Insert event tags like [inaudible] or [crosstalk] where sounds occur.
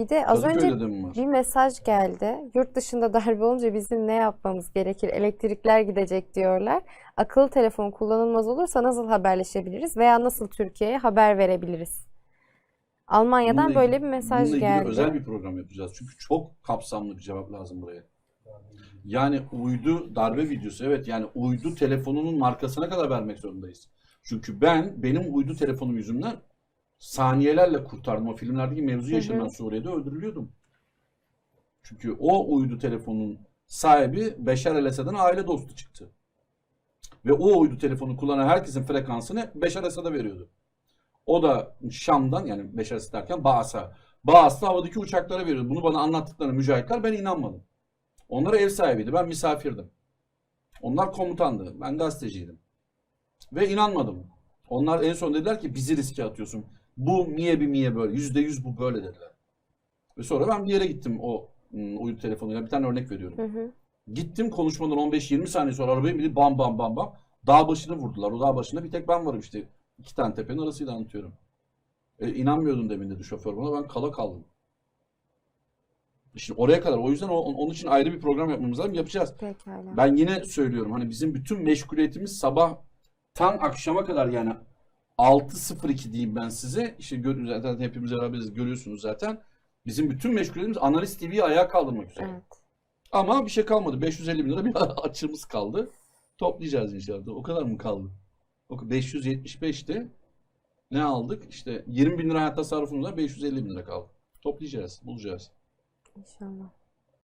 Bir de az önce Kadıköy'de de mi var? bir mesaj geldi. Yurt dışında [laughs] darbe olunca bizim ne yapmamız gerekir? Elektrikler gidecek diyorlar. Akıllı telefon kullanılmaz olursa nasıl haberleşebiliriz veya nasıl Türkiye'ye haber verebiliriz? Almanya'dan Bununla böyle ilgili- bir mesaj bununla ilgili geldi. özel bir program yapacağız. Çünkü çok kapsamlı bir cevap lazım buraya. Yani uydu darbe videosu evet yani uydu telefonunun markasına kadar vermek zorundayız. Çünkü ben benim uydu telefonum yüzünden saniyelerle kurtardım. O filmlerdeki mevzu hı. Suriye'de öldürülüyordum. Çünkü o uydu telefonun sahibi Beşar el-Esad'ın aile dostu çıktı. Ve o uydu telefonu kullanan herkesin frekansını Beşar Esad'a veriyordu. O da Şam'dan yani Beşar Esad derken Baas'a. Baas'ta havadaki uçaklara veriyordu. Bunu bana anlattıklarına mücahitler ben inanmadım. Onlar ev sahibiydi. Ben misafirdim. Onlar komutandı. Ben gazeteciydim. Ve inanmadım. Onlar en son dediler ki bizi riske atıyorsun. Bu niye bir niye böyle? Yüzde yüz bu böyle dediler. Ve sonra ben bir yere gittim o ım, uydu telefonuyla. Bir tane örnek veriyorum. Hı hı. Gittim konuşmadan 15-20 saniye sonra arabayı biri bam bam bam bam dağ başını vurdular. O dağ başında bir tek ben varım işte. İki tane tepenin arasıyla anlatıyorum. E, inanmıyordum demin dedi şoför bana. Ben kala kaldım. Şimdi oraya kadar. O yüzden onun için ayrı bir program yapmamız lazım. Yapacağız. Pekala. Ben yine söylüyorum hani bizim bütün meşguliyetimiz sabah tam akşama kadar yani 6.02 diyeyim ben size. İşte gör, zaten hepimiz beraberiz görüyorsunuz zaten. Bizim bütün meşguliyetimiz Analiz TV'yi ayağa kaldırmak üzere. Evet. Ama bir şey kalmadı. 550 bin lira bir [laughs] açığımız kaldı. Toplayacağız inşallah. O kadar mı kaldı? O 575'ti. Ne aldık? İşte 20 bin lira hayat tasarrufumuz var. 550 bin lira kaldı. Toplayacağız. Bulacağız. İnşallah.